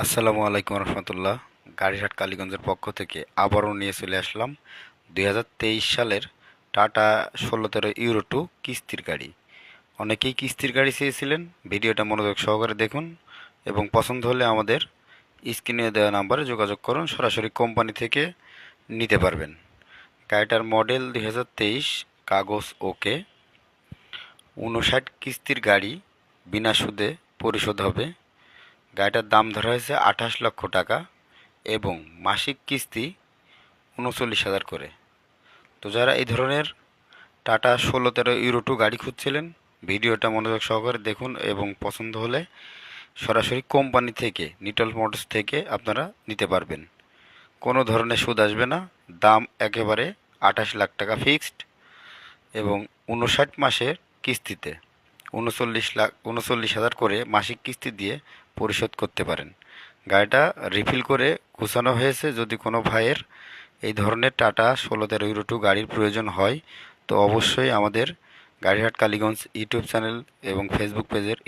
আসসালামু আলাইকুম রহমতুল্লাহ। গাড়িঘাট কালীগঞ্জের পক্ষ থেকে আবারও নিয়ে চলে আসলাম দুই হাজার তেইশ সালের টাটা ষোলো তেরো ইউরো টু কিস্তির গাড়ি। অনেকেই কিস্তির গাড়ি চেয়েছিলেন, ভিডিওটা মনোযোগ সহকারে দেখুন এবং পছন্দ হলে আমাদের স্ক্রিনে দেওয়া নাম্বারে যোগাযোগ করুন, সরাসরি কোম্পানি থেকে নিতে পারবেন। গাড়িটার মডেল দুই হাজার তেইশ, কাগজ ওকে উনষাট কিস্তির গাড়ি, বিনা সুদে পরিশোধ হবে। গাড়িটার দাম ধরা হয়েছে আঠাশ লক্ষ টাকা এবং মাসিক কিস্তি উনচল্লিশ হাজার করে। তো যারা এই ধরনের টাটা ষোলো তেরো ইউরো টু গাড়ি খুঁজছিলেন, ভিডিওটা মনোযোগ সহকারে দেখুন এবং পছন্দ হলে সরাসরি কোম্পানি থেকে নিটল মোটরস থেকে আপনারা নিতে পারবেন। কোনো ধরনের সুদ আসবে না, দাম একেবারে আঠাশ লাখ টাকা ফিক্সড এবং উনষাট মাসের কিস্তিতে, উনচল্লিশ লাখ, উনচল্লিশ হাজার করে মাসিক কিস্তি দিয়ে পরিশোধ করতে পারেন। গাড়িটা রিফিল করে গুছানো হয়েছে। যদি কোনো ভাইয়ের এই ধরনের টাটা ষোলো তেরো ইউরো টু গাড়ির প্রয়োজন হয়, তো অবশ্যই আমাদের গাড়িহাট কালীগঞ্জ ইউটিউব চ্যানেল এবং ফেসবুক পেজের